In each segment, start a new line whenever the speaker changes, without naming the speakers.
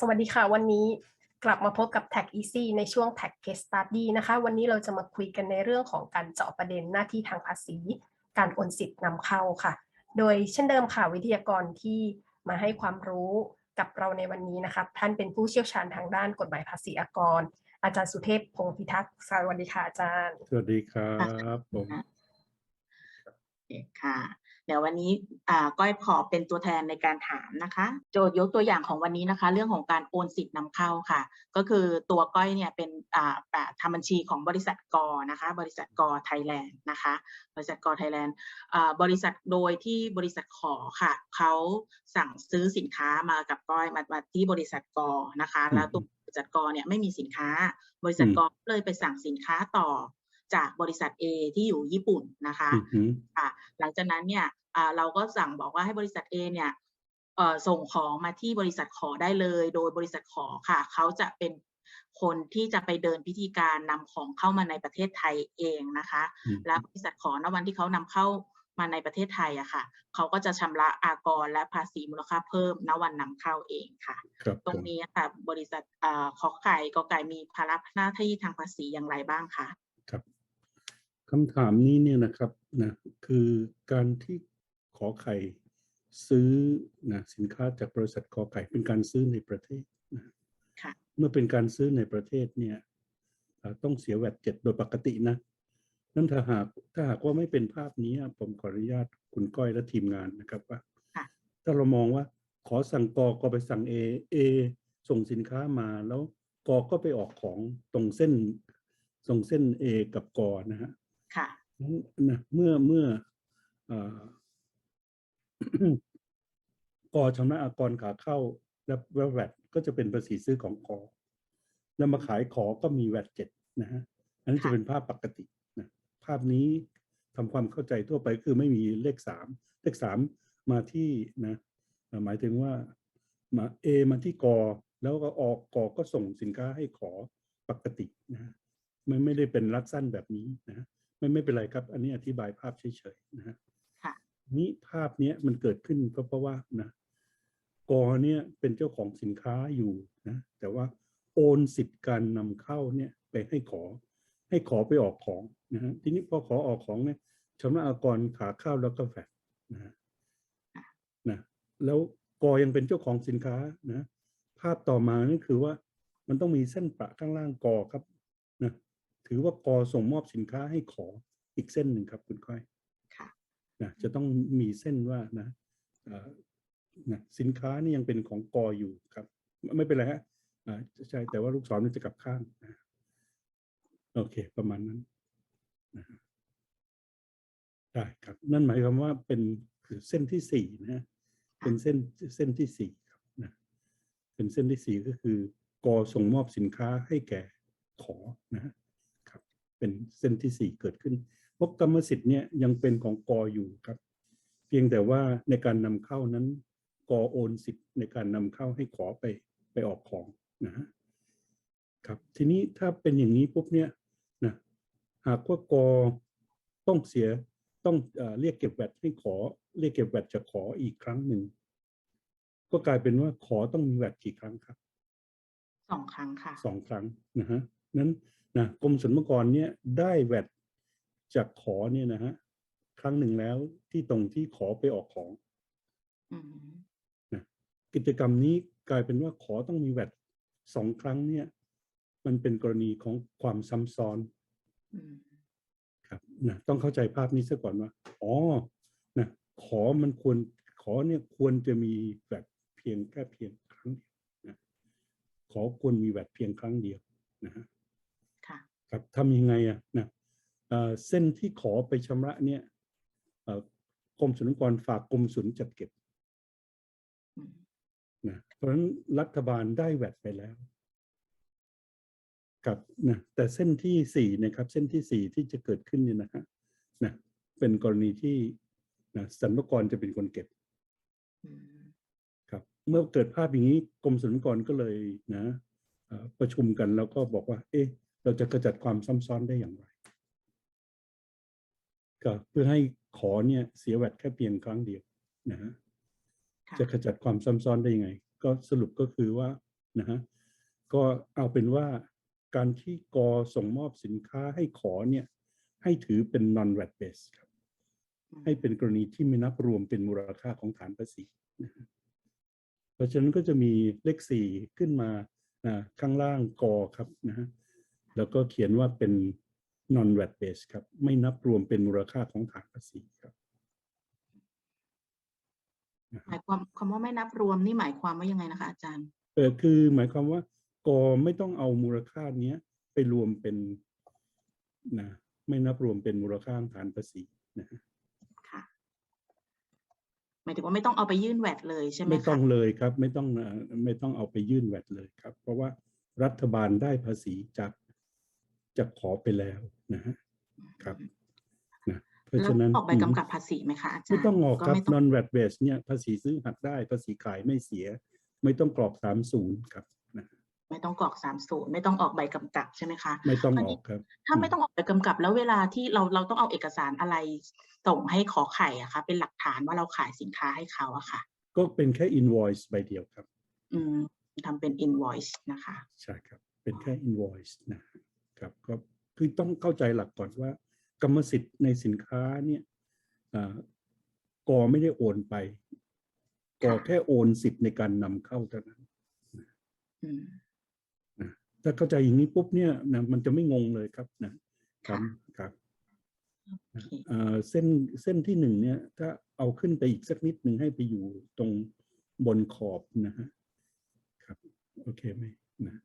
สวัสดีค่ะ วันนี้กลับมาพบกับ Tag Easy ในช่วง Tag Case Study นะคะ วันนี้เราจะมาคุยกันในเรื่องของการเจาะประเด็นหน้าที่ทางภาษี การโอนสิทธิ์นำเข้าค่ะ โดยเช่นเดิมค่ะวิทยากรที่มาให้ความรู้กับเราในวันนี้นะคะท่านเป็นผู้เชี่ยวชาญทางด้านกฎหมายภาษีอากร อาจารย์สุเทพพงศ์พิทักษ์สวัสดีค่ะอาจารย์
สวัสดีครับผม
โอเคค่ะ เดี๋ยววันนี้ก้อยขอเป็นตัวแทนในการถามนะคะ โจทย์ยกตัวอย่างของวันนี้นะคะ เรื่องของการโอนสิทธิ์นำเข้าค่ะ ก็คือตัวก้อยเนี่ยเป็นอ่าอ่าทำบัญชีของบริษัทกอนะคะ บริษัทกอไทยแลนด์นะคะ บริษัทกอไทยแลนด์บริษัทโดยที่บริษัทขอค่ะเขาสั่งซื้อสินค้ามากับก้อยมามาที่บริษัทกอนะคะ แล้วตัวบริษัทกอเนี่ยไม่มีสินค้า บริษัทกอเลยไปสั่งสินค้าต่อ จากบริษัท A ที่อยู่ญี่ปุ่นนะคะ
อือหือ
ค่ะหลังจากนั้นเนี่ยอ่าเราก็สั่งบอกว่าให้บริษัท A เนี่ยเอ่อส่งของมาที่บริษัทขอได้เลย โดยบริษัทขอค่ะ เขาจะเป็นคนที่จะไปเดินพิธีการนำของเข้ามาในประเทศไทยเองนะคะ
อืม
และบริษัทขอณวันที่เขานำเข้ามาในประเทศไทยอะค่ะ เขาก็จะชำระอากรและภาษีมูลค่าเพิ่มณวันนำเข้าเองค่ะ
ครับ
ตร
ผ
ง
ม
นี้ค่ะ บริษัทอ่าขอไข่กอไก่มีภาระหน้าที่ทางภาษีอย่างไรบ้างคะ
ครับคำถามนี้เนี่ยนะครับนะคือการที่ขอไข่ซื้อนะสินค้าจากบริษัทขอไข่เป็นการซื้อในประเทศนะ
ค่ะ
เมื่อเป็นการซื้อในประเทศเนี่ยเอ่อต้องเสียแวดเจ็ดโดยปกตินะนั่นถ้าหากถ้าหากว่าไม่เป็นภาพนี้ผมขออนุญาตคุณก้อยและทีมงานนะครับว่า
ค่ะ
ถ้าเรามองว่าขอสั่งกก็ไปสั่งเอเอส่งสินค้ามาแล้วกก็ไปออกของตรงเส้นตรงเส้นเอกับกนะฮะ
ค่ะ
นั้นนะเมื่อเมื่อเอ่อกชำระอากรขาเข้าและแวดก็จะเป็นภาษีซื้อของกแล้วมาขายขอก็มีแวดเจ็ดนะฮะอันนี้จะ
ค่ะเป็น
ภาพปกตินะภาพนี้ทำความเข้าใจทั่วไปคือไม่มีเลขสามเลขสามมาที่นะเอ่อหมายถึงว่ามาเอมาที่กแล้วก็ออกกก็ส่งสินค้าให้ขอปกตินะฮะไม่ไม่ได้เป็นรัดสั้นแบบนี้นะฮะ ไม่ไม่เป็นไรครับ อันนี้อธิบายภาพเฉยๆนะฮะ
ค่ะ
นี่ภาพเนี้ยมันเกิดขึ้นก็เพราะว่านะกอเนี่ยเป็นเจ้าของสินค้าอยู่นะแต่ว่าโอนสิทธิ์การนำเข้าเนี่ยไปให้ขอ ให้ขอไปออกของนะฮะทีนี้พอขอออกของเนี่ยชำระอากรขาเข้าแล้วก็แฟดนะฮะนะแล้วกอยังเป็นเจ้าของสินค้านะ ภาพต่อมานี่คือว่ามันต้องมีเส้นประข้างล่างกอครับนะ ถือว่ากอส่งมอบสินค้าให้ขออีกเส้นหนึ่งครับคุณก้อย
ค่ะ
นะจะต้องมีเส้นว่านะเอ่อนะสินค้านี่ยังเป็นของกออยู่ครับ ไม่ไม่เป็นไรฮะอ่าใช่แต่ว่าลูกศรมันจะกลับข้างนะโอเค ประมาณนั้นนะฮะได้ครับ นั่นหมายความว่าเป็นคือเส้นที่สี่นะฮะเป็นเส้นเส้นที่สี่ครับนะเป็นเส้นที่สี่ก็คือกอส่งมอบสินค้าให้แก่ขอนะฮะครับ เป็นเส้นที่สี่เกิดขึ้นเพราะกรรมสิทธิ์เนี่ยยังเป็นของกออยู่ครับ เพียงแต่ว่าในการนำเข้านั้นกอโอนสิทธิ์ในการนำเข้าให้ขอไปไปออกของนะฮะครับทีนี้ถ้าเป็นอย่างนี้ปุ๊บเนี่ยนะหากว่ากอต้องเสียต้องเอ่อเรียกเก็บแวดให้ขอ เรียกเก็บแวดจะขออีกครั้งหนึ่งก็กลายเป็นว่าขอต้องมีแวดกี่ครั้งครับ
สองครั้งค่ะ
สองครั้งนะฮะนั้น นะกรมสรรพากรเนี่ยได้แวดจากขอเนี่ยนะฮะครั้งหนึ่งแล้วที่ตรงที่ขอไปออกของ
อืม
นะกิจกรรมนี้กลายเป็นว่าขอต้องมีแวดสองครั้งเนี่ย มันเป็นกรณีของความซ้ำซ้อน
อืม
ครับนะต้องเข้าใจภาพนี้ซะก่อนว่าอ๋อนะขอมันควรขอเนี่ยควรจะมีแวดเพียงแค่เพียงครั้งเดียวนะขอควรมีแวดเพียงครั้งเดียวนะฮะ
ค่ะ
ครับทำยังไงอะนะเอ่อเส้นที่ขอไปชำระเนี่ยเอ่อกรมศุลกากรฝากกรมศุลจัดเก็บ
อืม
นะเพราะฉะนั้นรัฐบาลได้แวดไปแล้วครับนะแต่เส้นที่สี่นะครับ เส้นที่สี่ที่จะเกิดขึ้นเนี่ยนะฮะนะเป็นกรณีที่นะสรรพากรจะเป็นคนเก็บ
อืม
ครับ เมื่อเกิดภาพอย่างนี้กรมศุลกากรก็เลยนะเอ่อประชุมกันแล้วก็บอกว่า เอ๊ะ เราจะกระจัดความซ้ำซ้อนได้อย่างไรก็เพื่อให้ขอเนี่ยเสียแวดแค่เพียงครั้งเดียวนะฮะ
ค่ะ
จะขจัดความซ้ำซ้อนได้ยังไง ก็สรุปก็คือว่านะฮะก็เอาเป็นว่าการที่กอส่งมอบสินค้าให้ขอเนี่ยให้ถือเป็น non VAT base ครับให้เป็นกรณีที่ไม่นับรวมเป็นมูลค่าของฐานภาษีนะฮะเพราะฉะนั้นก็จะมีเลขสี่ขึ้นมาอ่าข้างล่างกอครับนะฮะ แล้วก็เขียนว่าเป็น non VAT base ครับ ไม่นับรวมเป็นมูลค่าของฐานภาษีครับนะ
ห
ฮะ
มายความคำว่าไม่นับรวมนี่หมายความว่ายังไงนะคะ อาจารย์
เออคือหมายความว่ากอไม่ต้องเอามูลค่าเนี้ยไปรวมเป็นนะไม่นับรวมเป็นมูลค่าของฐานภาษีนะฮะ
ค่ะหมายถึงว่าไม่ต้องเอาไปยื่นแวดเลยใช่ไหม
ไม่ต้
คะ
องเลยครับ ไม่ต้องเอ่อไม่ต้องเอาไปยื่นแวดเลยครับ เพราะว่ารัฐบาลได้ภาษีจาก จากขอไปแล้วนะฮะครับนะเพราะ
แล้ว
ฉะนั้น
ออกใบกำกับภาษีไหมคะอาจารย์
ไม่ต้องออกครับ
ไม่ต้อง
non VAT base เนี่ยภาษีซื้อหักได้ ภาษีขายไม่เสีย ไม่ต้องกรอกสามศูนย์ครับนะ
ไม่ต้องกรอกสามศูนย์ไม่ต้องออกใบกำกับใช่ไหมคะ
ไม่ต้อง
อัน
อ
นี้
อกครับ
ถ้าไม่ต้องออกใบกำกับแล้วเวลาที่เราเราต้องเอาเอกสารอะไรส่งให้ขอไข่อะคะเป็นหลักฐานว่าเราขายสินค้าให้เขาอะค่ะ
ก็เป็นแค่ invoice ใบเดียวครับ
อืมทำเป็น invoice นะคะ
ใช่ครับ เป็นแค่ invoice นะ ครับก็คือต้องเข้าใจหลักก่อนว่า กรรมสิทธิ์ในสินค้าเนี่ยอ่ากอไม่ได้โอนไปกอ
ค่ะ
แค่โอนสิทธิ์ในการนำเข้าเท่านั้น
อืม
นะถ้าเข้าใจอย่างนี้ปุ๊บเนี่ยนะมันจะไม่งงเลยครับนะครับ
ค่ะ
ครับ
โอเค
เอ่อเส้นเส้นที่หนึ่งเนี่ย ถ้าเอาขึ้นไปอีกสักนิดหนึ่งให้ไปอยู่ตรงบนขอบนะฮะครับ โอเคไหมนะ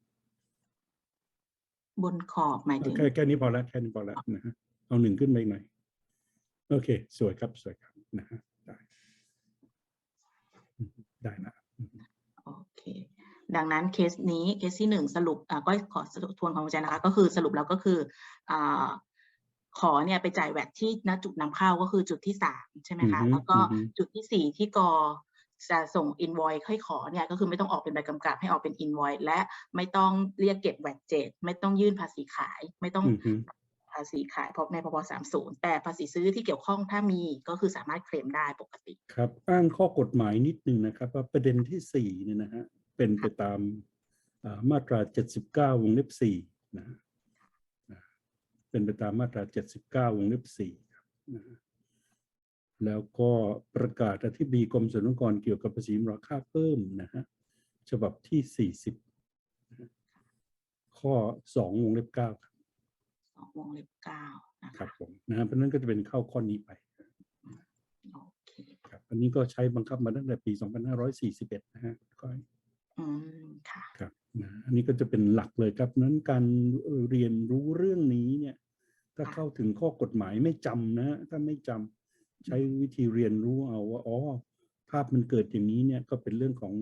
บนขอบหมายถึง
แค่แค่นี้พอแล้วแค่นี้พอแล้วนะฮะเอาหนึ่งขึ้นไปอีกหน่อยโอเค สวยครับสวยครับนะฮะได้อืมได้ละอืม
โอเค ดังนั้นเคสนี้เคสที่หนึ่งสรุปอ่าก็ขอสรุปทวนของอาจารย์นะคะ ก็คือสรุปแล้วก็คืออ่าขอเนี่ยไปจ่ายแวดที่ณจุดนำเข้าก็คือจุดที่สามใช่ไหมคะ แล้วก็จุดที่สี่ที่กอ จะส่งอิน o อยให้ขอเนี่ยก็คือไม่ต้องออกเป็นใบกำกับให้ออกเป็นอิน o อยและไม่ต้องเรียกเก็บแวดเจ็ดไม่ต้องยื่นภาษีขาย ไม่ต้อง
อืมฮึ
ภาษีขายเพราะในพบสามศูนย์แต่ภาษีซื้อที่เกี่ยวข้องถ้ามีก็คือสามารถเคลมได้ปกติ
ครับ อ้างข้อกฎหมายนิดนึงนะครับ ว่าประเด็นที่สี่เนี่ยนะฮะเป็นไปตามอ่ามาตราเจ็ดสิบเก้าวงเล็บสี่นะฮะอ่าเป็นไปตามมาตราเจ็ดสิบเก้าวงเล็บสี่ครับนะฮะ แล้วก็ประกาศอธิบดีกรมสรรพากรเกี่ยวกับภาษีมูลค่าเพิ่มนะฮะฉบับที่สี่สิบข้อสองวงเล็บเก้าครับ
สองวงเล็บเก้านะ
ครั
คะ
บผมนะฮะเพราะฉะนั้นก็จะเป็นเข้าข้อนี้ไป
โอเค
ครับอันนี้ก็ใช้บังคับมาตั้งแต่ปี 2541 นะฮะก็
อืมค่ะ
ครับนะอันนี้ก็จะเป็นหลักเลยครับนั้นการเรียนรู้เรื่องนี้เนี่ย ถ้า
ค่ะ
เข้าถึงข้อกฎหมายไม่จำนะฮะถ้าไม่จำ ใช้วิธีเรียนรู้เอาว่าอ๋อภาพมันเกิดอย่างนี้เนี่ยก็เป็นเรื่องของ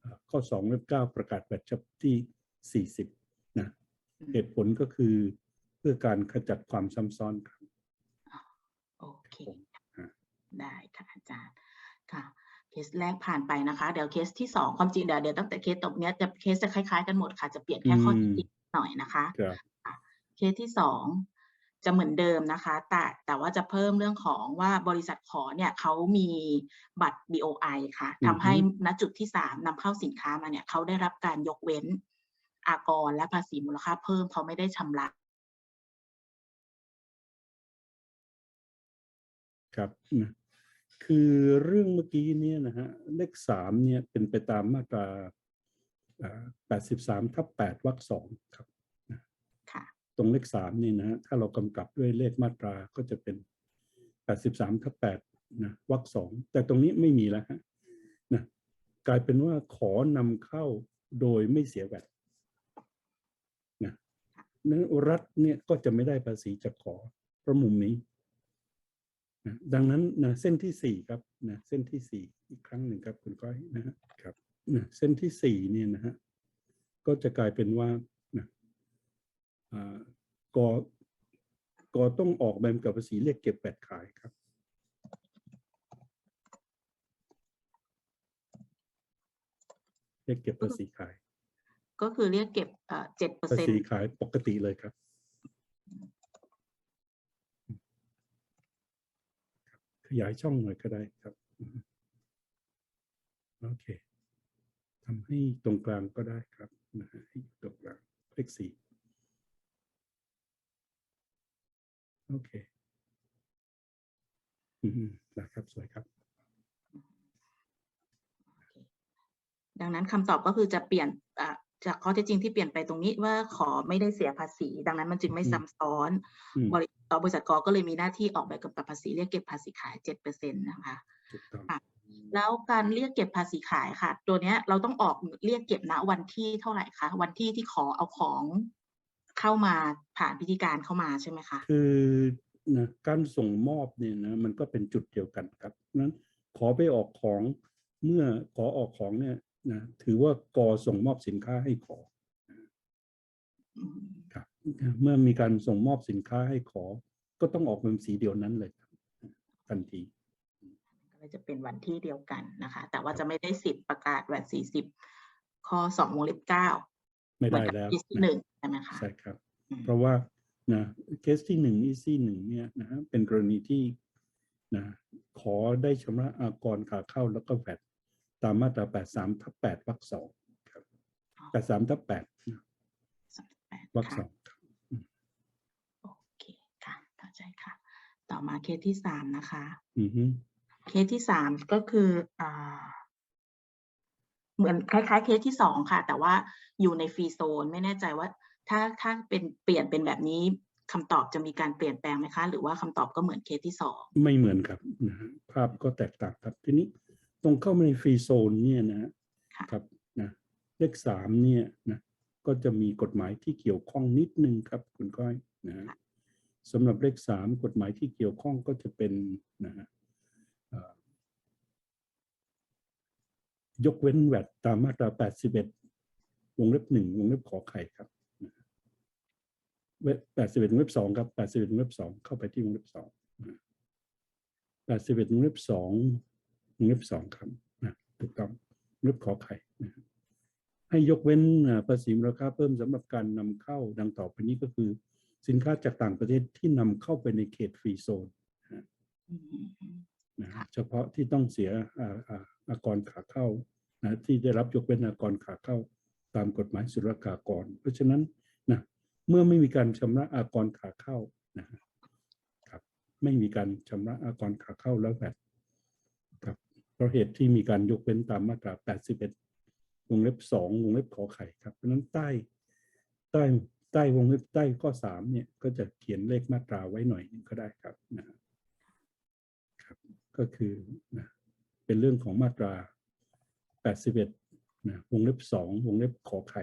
เอ่อข้อ2เว็บ9ประกาศแบบฉบับที่ 40นะ
อืม
เหตุผลก็คือเพื่อการขจัดความซ้ำซ้อนครับ
โอเค
ผมฮะ
ได้ค่ะอาจารย์ค่ะเคสแรกผ่านไปนะคะ เดี๋ยวเคสที่สองความจริงเดี๋ยวเดี๋ยวตั้งแต่เคสตบเนี้ยจะเคสจะคล้ายๆกันหมดค่ะ จะเปลี่ยนแค่ข้อที่จริงหน่อยนะคะ
ครับ
เคสที่สอง จะเหมือนเดิมนะคะ แต่แต่ว่าจะเพิ่มเรื่องของว่าบริษัทขอเนี่ยเขามีบัตร BOI ค่ะทำให้ณจุดที่สามนำเข้าสินค้ามาเนี่ยเขาได้รับการยกเว้นอากรและภาษีมูลค่าเพิ่มเขาไม่ได้ชำระ
ครับนะคือเรื่องเมื่อกี้เนี่ยนะฮะเลขสามเนี่ยเป็นไปตามมาตราแปดสิบสามทับแปดวรรคสองครับ
ค่ะ
ตรงเลขสามนี่นะฮะถ้าเรากำกับด้วยเลขมาตราก็จะเป็นแปดสิบสามทับแปดนะวรรคสองแต่ตรงนี้ไม่มีแล้วฮะนะกลายเป็นว่าขอนำเข้าโดยไม่เสียแวดนะนั้นรัฐเนี่ยก็จะไม่ได้ภาษีจากขอเพราะมุมนี้นะดังนั้นนะเส้นที่สี่ครับนะเส้นที่สี่อีกครั้งหนึ่งครับคุณก้อยนะฮะครับนะเส้นที่สี่เนี่ยนะฮะก็จะกลายเป็นว่า นะอ่ากกต้องออกใบกำกับภาษีเรียกเก็บแปดขายครับ เรียกเก็บภาษีขาย
ก็คือเรียกเก็บเจ็ดเปอร์
ภา
เซ็น
ษี
ต์
ขายปกติเลยครับ ขยายช่องหน่อยก็ได้ครับอืมโอเคททำให้ตรงกลางก็ได้ครับนะฮะให้ตรงกลางเลขสี่ โอเคอืมนะครับสวยครับ
ดังนั้นคำตอบก็คือจะเปลี่ยนอะจากข้อเท็จจริงที่เปลี่ยนไปตรงนี้ว่าขอไม่ได้เสียภาษี ดังนั้นมันจึงไม่
อืม
ซ้ำซ้อน
อืม
บริเอ่อบริษัทกอก็เลยมีหน้าที่ออกใบกำกับภาษีเรียกเก็บภาษีขายเจ็ดเปอร์เซ็นต์นะคะ
ถูกต้อง
ค่ะแล้วการเรียกเก็บภาษีขายค่ะ ตัวเนี้ยเราต้องออกเรียกเก็บณวันที่เท่าไหร่คะวันที่ที่ขอเอาของ เข้ามาผ่านพิธีการเข้ามาใช่ไหมคะ
คือนะการส่งมอบเนี่ยนะมันก็เป็นจุดเดียวกันครับนั้นขอไปออกของเมื่อขอออกของเนี่ยนะถือว่ากอส่งมอบสินค้าให้ขอ
อืม
ครับเมื่อมีการส่งมอบสินค้าให้ขอ ก็ต้องออกเป็นสีเดียวนั้นเลยครับทันที
ก็จะเป็นวันที่เดียวกันนะคะ แต่ว่าจะไม่ได้สิทธิ์ประกาศแวดสี่สิบข้อสองวงเล็บเก้า
ไม่
เหมือ
ได้
นกับ
แล้ว
ที่
นะ
หนึ่งใช่ไหมคะ
ใช่ครับ
อืม
เพราะว่านะเคสที่หนึ่งอีซี่หนึ่งเนี่ยนะฮะเป็นกรณีที่นะขอได้ชำระอากรขาเข้าแล้วก็แวดตามมาตรา83ทับ8วรรคสองครับ83ทับ8นะ
สามสิบแปด
วรรคส
ค่ะ
องครับ
โอเคค่ะเข้าใจค่ะ ต่อมาเคสที่สามนะคะ
อือฮึ
เคสที่สามก็คืออ่า เหมือนคล้ายๆเคสที่สองค่ะ แต่ว่าอยู่ในฟรีโซนไม่แน่ใจว่าถ้าถ้าเป็นเปลี่ยนเป็นแบบนี้คำตอบจะมีการเปลี่ยนแปลงไหมคะ หรือว่าคำตอบก็เหมือนเคสที่สอง
ไม่เหมือนครับนะฮะภาพก็แตกต่างครับทีนี้ตรงเข้ามาในฟรีโซนเนี่ยนะฮะ
ค่ะ
ครับนะเลขสามเนี่ยนะก็จะมีกฎหมายที่เกี่ยวข้องนิดนึงครับคุณก้อยนะฮะสำหรับเลขสามกฎหมายที่เกี่ยวข้องก็จะเป็นนะฮะเอ่อ ยกเว้นแวดตามมาตรา 81 วงเล็บหนึ่งวงเล็บขอไข่ครับเว็บ81วงเล็บสองครับ81วงเล็บสองเข้าไปที่วงเล็บสอง81วงเล็บสองวงเล็บสองครับนะถูกต้องวงเล็บขอไข่นะให้ยกเว้นภาษีมูลค่าเพิ่มสำหรับการนำเข้าดังต่อไปนี้ก็คือ สินค้าจากต่างประเทศที่นำเข้าไปในเขตฟรีโซน นะฮะ
ค่ะ
เฉพาะที่ต้องเสียอ่าอ่าอากรขาเข้านะที่ได้รับยกเว้นอากรขาเข้าตามกฎหมายศุลกากร เพราะฉะนั้นนะเมื่อไม่มีการชำระอากรขาเข้านะฮะครับ ไม่มีการชำระอากรขาเข้าแล้วแบบครับเพราะเหตุที่มีการยกเว้นตามมาตรา 81 วงเล็บ 2 วงเล็บขอไข่ครับ เพราะฉะนั้นใต้ใต้ใต้วงเล็บใต้ข้อ 3 เนี่ยก็จะเขียนเลขมาตราไว้หน่อยหนึงก็ได้ครับนะฮะครับ ก็คือนะเป็นเรื่องของมาตรา 81นะวงเล็บ 2 วงเล็บขอไข่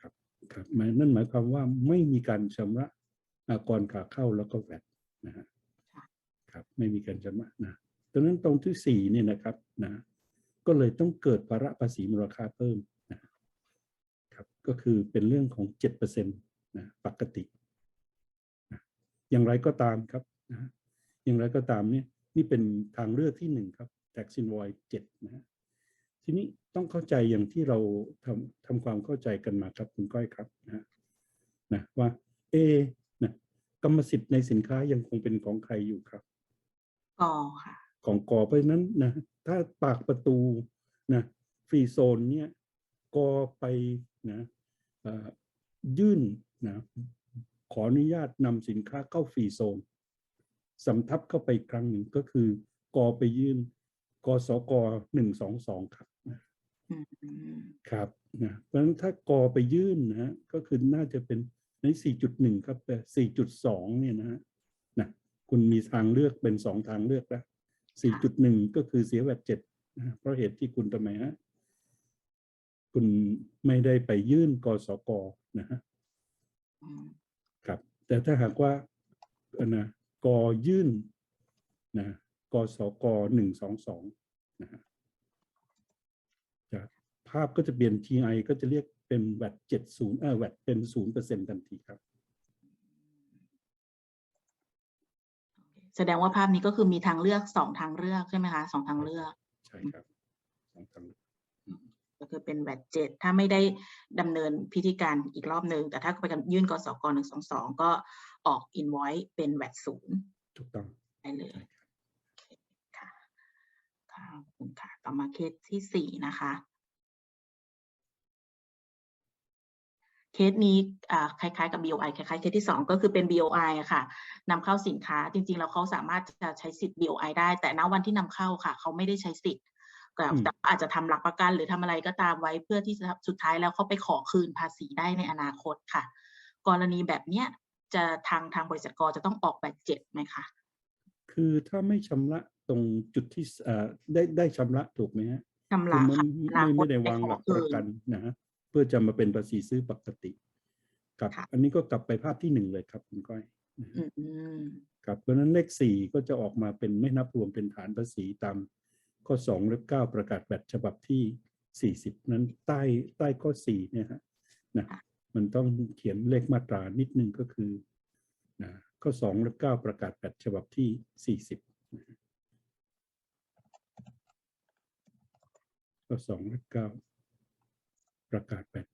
ครับครับหมายนั่นหมายความว่าไม่มีการชำระอากรขาเข้าแล้วก็แวดนะฮะครับไม่มีการชำระนะดังนั้นตรงที่สี่เนี่ยนะครับนะก็เลยต้องเกิดภาระภาษีมูลค่าเพิ่มนะครับก็คือเป็นเรื่องของเจ็ดเปอร์เซ็นต์นะปกตินะอย่างไรก็ตามครับนะ อย่างไรก็ตามเนี่ยนี่เป็นทางเลือกที่หนึ่งครับ tax invoice เจ็ดนะฮะทีนี้ต้องเข้าใจอย่างที่เราทำทำความเข้าใจกันมาครับคุณก้อยครับนะฮะนะว่าเอะนะกรรมสิทธิ์ในสินค้ายังคงเป็นของใครอยู่ครับ
กอค่ะ
ของกอเพราะฉะนั้นนะถ้าปากประตูนะฟรีโซนเนี่ยกอไปนะเอ่อยื่นนะขออนุญาตนำสินค้าเข้าฟรีโซน สำทับเข้าไปอีกครั้งหนึ่งก็คือกอไปยื่นกสกหนึ่งสองสองครับ
อืม
ครับนะเพราะฉะนั้นถ้ากอไปยื่นนะฮะก็คือน่าจะเป็นใน 4.1 ครับแต่4.2 เนี่ยนะฮะนะคุณมีทางเลือกเป็น 2 ทางเลือกแล้ว 4.1 ก็คือเสียแวดเจ็ดนะฮะเพราะเหตุที่คุณทำไมฮะคุณไม่ได้ไปยื่นกสกนะฮะ
อืม
ครับ แต่ถ้าหากว่าเอ่อนะ กยื่นนะกสกหนึ่งสองสองนะฮะจะภาพก็จะเปลี่ยน TI ก็จะเรียกเป็นแวดเจ็ดศูนย์เออแวดเป็นศูนย์เปอร์เซ็นทันทีครับ
แสดงว่าภาพนี้ก็คือมีทางเลือกสองทางเลือกใช่ไหมคะสองทางเลือก
ใช่ครับสองทางเลือก
ก็คือเป็นแวดเจ็ดถ้าไม่ได้ดำเนินพิธีการอีกรอบหนึ่งแต่ถ้าไปกันยื่นกสกหนึ่งสองสองก็ ออกอินไว้เป็นแวดศูนย์
ถูกต้อง
ได้เลย
ใช่ครับ
ค่ะค่ะอบคุณค่ะต่อมาเคสที่สี่นะคะ เคสนี้อ่าคล้ายๆกับ BOI คล้ายๆเคสที่สองก็คือเป็น BOI อะค่ะนำเข้าสินค้าจริงๆแล้วเขาสามารถจะใช้สิทธิ์ BOI ได้ แต่ณวันที่นำเข้าค่ะ เขาไม่ได้ใช้สิทธิ์ก็
อืม
แต่อาจจะทำหลักประกันหรือทำอะไรก็ตามไว้เพื่อที่จะสุดท้ายแล้วเขาไปขอคืนภาษีได้ในอนาคตค่ะ กรณีแบบเนี้ย จะทางทางบริษัทกจะต้องออกแบบเจ็ดไหมคะ
คือถ้าไม่ชำระตรงจุดที่เอ่อได้ได้ชำระถูกไหมฮะ
ชำ
คื
ระ
อมัน
ค่ะอนา
ไม่
คต
ไม่ได้
ป
วาง
ขอ
หลัก
คื
ประกันนะฮะเพื่อจะมาเป็นภาษีซื้อปกติครับ
ค่ะ
อันนี้ก็กลับไปภาพที่หนึ่งเลยครับคุณก้อยนะฮะ
อืมอืม
ครับเพราะฉะนั้นเลขสี่ก็จะออกมาเป็นไม่นับรวมเป็นฐานภาษีตามข้อสองเล็บเก้าประกาศแบบฉบับที่สี่สิบนั้นใต้ใต้ข้อสี่เนี่ยฮะนะ มันต้องเขียนเลขมาตรานิดนึงก็คือนะข้อสองเล็บเก้าประกาศแบบฉบับที่สี่สิบข้อสองเล็บเก้าประกาศแบบ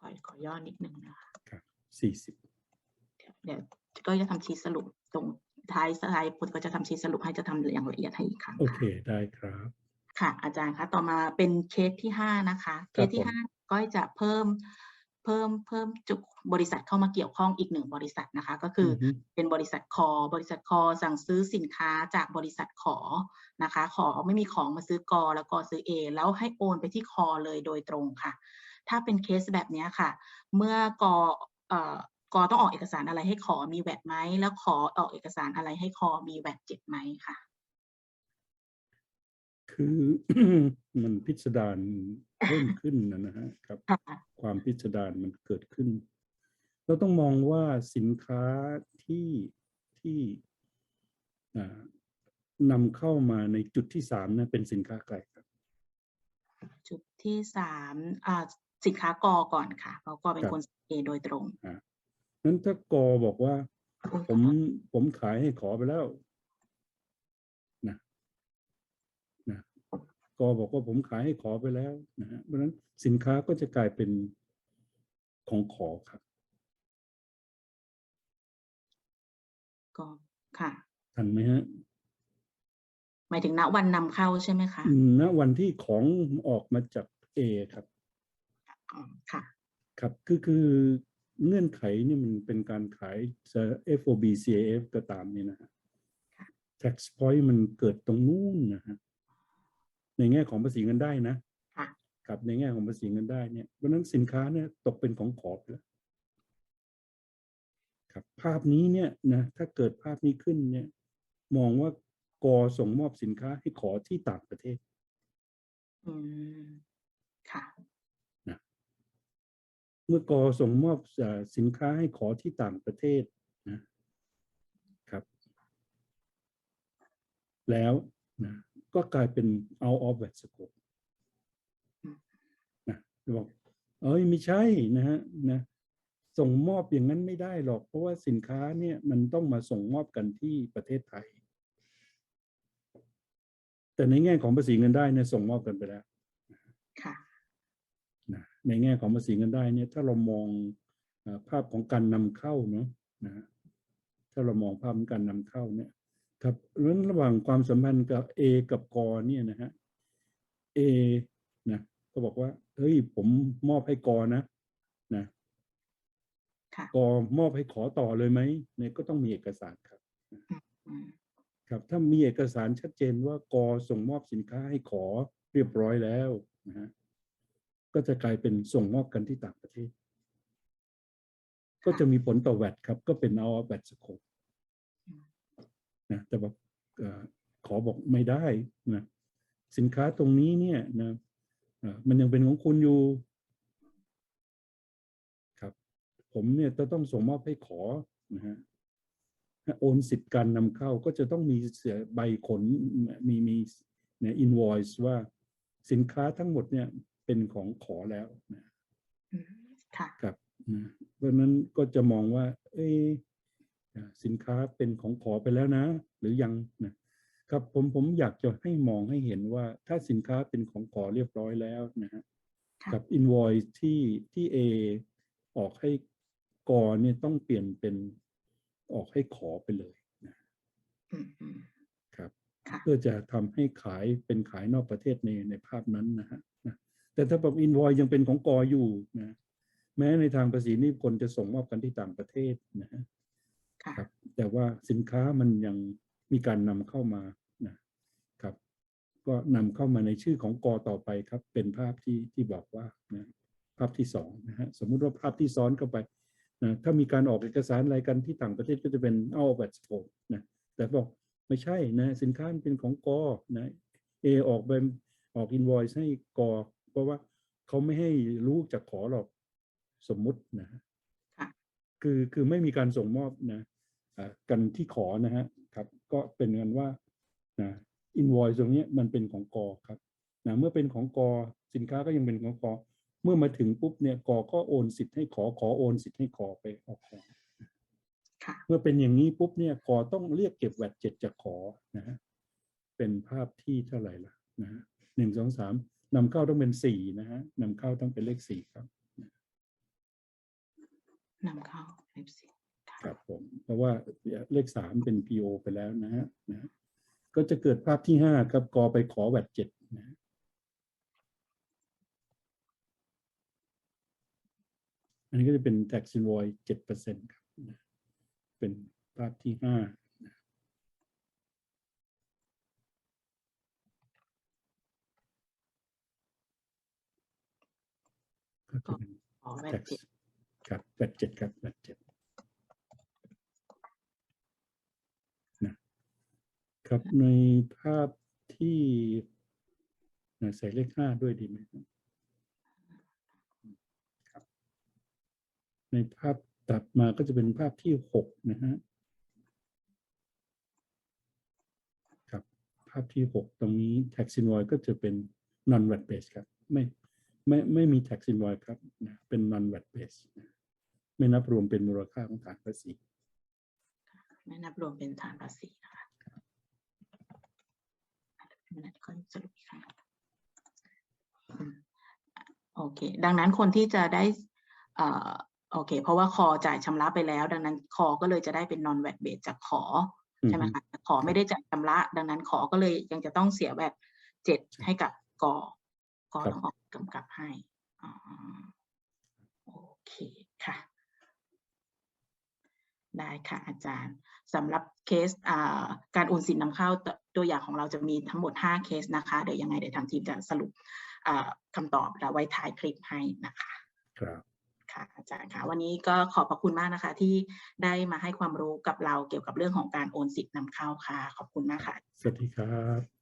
ขอขอย่อนิดนึงนะคะ
ครับสี่สิบ
เดี๋ยวก็จะทำชีทสรุปตรงท้ายสไลด์ผมก็จะทำชีทสรุปให้จะทำอย่างละเอียดให้อีกครั้ง
โอ
ค่ะ
เคได้ครับ
ค่ะอาจารย์คะต่อมาเป็นเคสที่ห้านะคะ เคสที่
ผม
ห้าก็จะเพิ่ม เพิ่มเพิ่มจุกบริษัทเข้ามาเกี่ยวข้องอีกหนึ่งบริษัทนะคะ ก็คืออ
อฮึ
เป็นบริษัทคอบริษัทคอสั่งซื้อสินค้าจากบริษัทขอนะคะ ขอไม่มีของมาซื้อกอแล้วกอซื้อเอแล้วให้โอนไปที่คอเลยโดยตรงค่ะ ถ้าเป็นเคสแบบเนี้ยค่ะ เมื่อกอเอ่อกอต้องออกเอกสารอะไรให้ขอมีแวดไหมแล้วขอออกเอกสารอะไรให้คอมีแวดเจ็ดไหมค่ะ
คือมันพิสดารเพิ่มขึ้นนะนะฮะครับ
ค่ะ
ความพิสดารมันเกิดขึ้น เราต้องมองว่าสินค้าที่ที่อ่านำเข้ามาในจุดที่สามนะเป็นสินค้าใครครับ
จุดที่สามอ่าสินค้ากอก่อนค่ะเพราะกอเป็น
ครับ
คนเอโดยตรง
นั้นถ้ากอบอกว่า ผมผมขายให้ขอไปแล้วนะนะ กอบอกว่าผมขายให้ขอไปแล้วนะฮะเพราะฉะนั้นสินค้าก็จะกลายเป็นของขอครับ
ก็ค่ะ
ทันไหมฮะ
หมายถึงณวันนำเข้าใช่ไหมคะ
อืมณวันที่ของออกมาจากเอครับ
อ๋อค่ะ
ครับคือคือเงื่อนไขนี่มันเป็นการขายจะ FOB CAF ก็ตามนี่นะฮะ
ค่ะ
tax point มันเกิดตรงนู้นนะฮะ ในแง่ของภาษีเงินได้นะ
ค่ะ
ครับในแง่ของภาษีเงินได้เนี่ยเพราะฉะนั้นสินค้าเนี่ยตกเป็นของขอไปแล้วครับภาพนี้เนี่ยนะถ้าเกิดภาพนี้ขึ้นเนี่ยมองว่ากอส่งมอบสินค้าให้ขอที่ต่างประเทศ
อืมค่ะ
เมื่อกอส่งมอบเอ่อสินค้าให้ขอที่ต่างประเทศนะครับ แล้วนะ ก็กลายเป็น out of VAT scope
อืม
นะบอกเอ้ยไม่ใช่นะฮะนะส่งมอบอย่างนั้นไม่ได้หรอก เพราะว่าสินค้าเนี่ยมันต้องมาส่งมอบกันที่ประเทศไทย แต่ในแง่ของภาษีเงินได้เนี่ยส่งมอบกันไปแล้ว
ค่ะ
นะในแง่ของภาษีเงินได้เนี่ย ถ้าเรามองเอ่อภาพของการนำเข้าเนาะนะฮะถ้าเรามองภาพของการนำเข้าเนี่ย ครับเพราะฉะนั้นระหว่างความสัมพันธ์กับ A กับกเนี่ยนะฮะ A นะก็บอกว่าเฮ้ยผมมอบให้กนะนะ
ค่ะ
กมอบให้ขอต่อเลยไหมเนี่ยก็ต้องมีเอกสารครับ
อืม
ครับ ถ้ามีเอกสารชัดเจนว่ากอส่งมอบสินค้าให้ขอเรียบร้อยแล้วนะฮะก็จะกลายเป็นส่งมอบกันที่ต่างประเทศ ก็จะมีผลต่อแวดครับ ก็เป็นเอาแวดสโคป นะแต่ว่าเอ่อขอบอกไม่ได้นะสินค้าตรงนี้เนี่ยนะเอ่อมันยังเป็นของคุณอยู่ครับ ผมเนี่ยจะต้องส่งมอบให้ขอนะฮะโอนสิทธิ์การนำเข้าก็จะต้องมีเสียใบขนมีมีเนี่ยอินวอยซ์ว่าสินค้าทั้งหมดเนี่ยเป็นของขอแล้วนะ
อืมค่ะ
ครับนะเพราะฉะนั้นก็จะมองว่า เอ้ยอ่า สินค้าเป็นของขอไปแล้วนะ หรือยังนะครับผมผมอยากจะให้มองให้เห็นว่าถ้าสินค้าเป็นของขอเรียบร้อยแล้วนะฮะ
ค่ะ
กับ invoice ที่ที่ A ออกให้กอเนี่ยต้องเปลี่ยนเป็นออกให้ขอไปเลยนะ
อืมอืม
ครับ
ค่ะ
เพื่อจะทำให้ขายเป็นขายนอกประเทศในในภาพนั้นนะฮะนะแต่ถ้าแบบอินวอยยังเป็นของกออยู่นะแม้ในทางภาษีนิคนจะส่งมอบกันที่ต่างประเทศนะฮะ
ค่ะ
ครับแต่ ว่าสินค้ามันยังมีการนำเข้ามานะครับ ก็นำเข้ามาในชื่อของกอต่อไปครับ เป็นภาพที่ที่บอกว่านะภาพที่สองนะฮะสมมุติว่าภาพที่ซ้อนเข้าไปนะถ้ามีการออกเอกสารอะไรกันที่ต่างประเทศก็จะเป็นเอาแบบสโปนะแต่บอกไม่ใช่นะสินค้ามันเป็นของกอนะเอออกเป็นออกอินวอยซ์ให้กอเพราะว่าเขาไม่ให้รู้จากขอหรอกสมมุตินะฮะ
ค่ะ
คือคือไม่มีการส่งมอบนะอ่า กันที่ขอนะฮะครับ ก็เป็นกันว่านะอินวอยตรงเนี้ยมันเป็นของกอครับนะเมื่อเป็นของกอสินค้าก็ยังเป็นของกอเมื่อมาถึงปุ๊บเนี่ยกอก็โอนสิทธิ์ให้ขอขอโอนสิทธิ์ให้ขอไปออกของ
ค่ะ
เมื่อเป็นอย่างนี้ปุ๊บเนี่ยกอต้องเรียกเก็บแวดเจ็ดจากขอนะฮะเป็นภาพที่เท่าไหร่ล่ะนะฮะหนึ่งสองสามนำเข้าต้องเป็นสี่นะฮะนำเข้าต้องเป็นเลขสี่ครับ
นำเข้าเว็บซี
ครับผมเพราะว่าเลขสามเป็น PO ไปแล้วนะฮะนะฮะก็จะเกิดภาพที่ห้าครับกอไปขอแวดเจ็ดนะฮะอันนี้ก็จะเป็น tax invoice เจ็ดเปอร์เซ็นต์ครับนะเป็นภาพที่ห้านะก็จะเป็น
ขอแวด
tax
เจ็ด
ครับแวดเจ็ดครับแวดเจ็ดนะ ครับในภาพที่ใส่เลขห้าด้วยดีไหมครับครับ ในภาพตัดมาก็จะเป็นภาพที่หกนะฮะครับภาพที่หกตรงนี้ tax invoice ก็จะเป็น non VAT base ครับ ไม่ไม่ไม่มี tax invoice ครับนะเป็น non VAT base ไม่นับรวมเป็นมูลค่าของฐานภาษี
ไม่นับรวมเป็นฐานภาษีนะคะ ไม่นับก็สรุปอีกครั้งอืมโอเค ดังนั้นคนที่จะได้เอ่อโอเค เพราะว่าคอจ่ายชำระไปแล้ว ดังนั้นคอก็เลยจะได้เป็น non VAT base จากขอใช่ไหมคะแต่ขอไม่ได้จ่ายชำระ ดังนั้นขอก็เลยยังจะต้องเสียแบบเจ็ดให้กับกอกอ
ครับ
ต้องออกกำกับให้อ๋อโอเคค่ะ ได้ค่ะอาจารย์สำหรับเคสอ่าการโอนสินนำเข้า ตัวตัวอย่างของเราจะมีทั้งหมด 5 เคสนะคะ เดี๋ยวยังไงเดี๋ยวทางทีมจะสรุปอ่าคำตอบแล้วไว้ท้ายคลิปให้นะคะ
ครับ
ค่ะอาจารย์ค่ะวันนี้ก็ขอบพระคุณมากนะคะ ที่ได้มาให้ความรู้กับเราเกี่ยวกับเรื่องของการโอนสิทธิ์นำเข้าค่ะ ขอบคุณมากค่ะ
สวัสดีครับ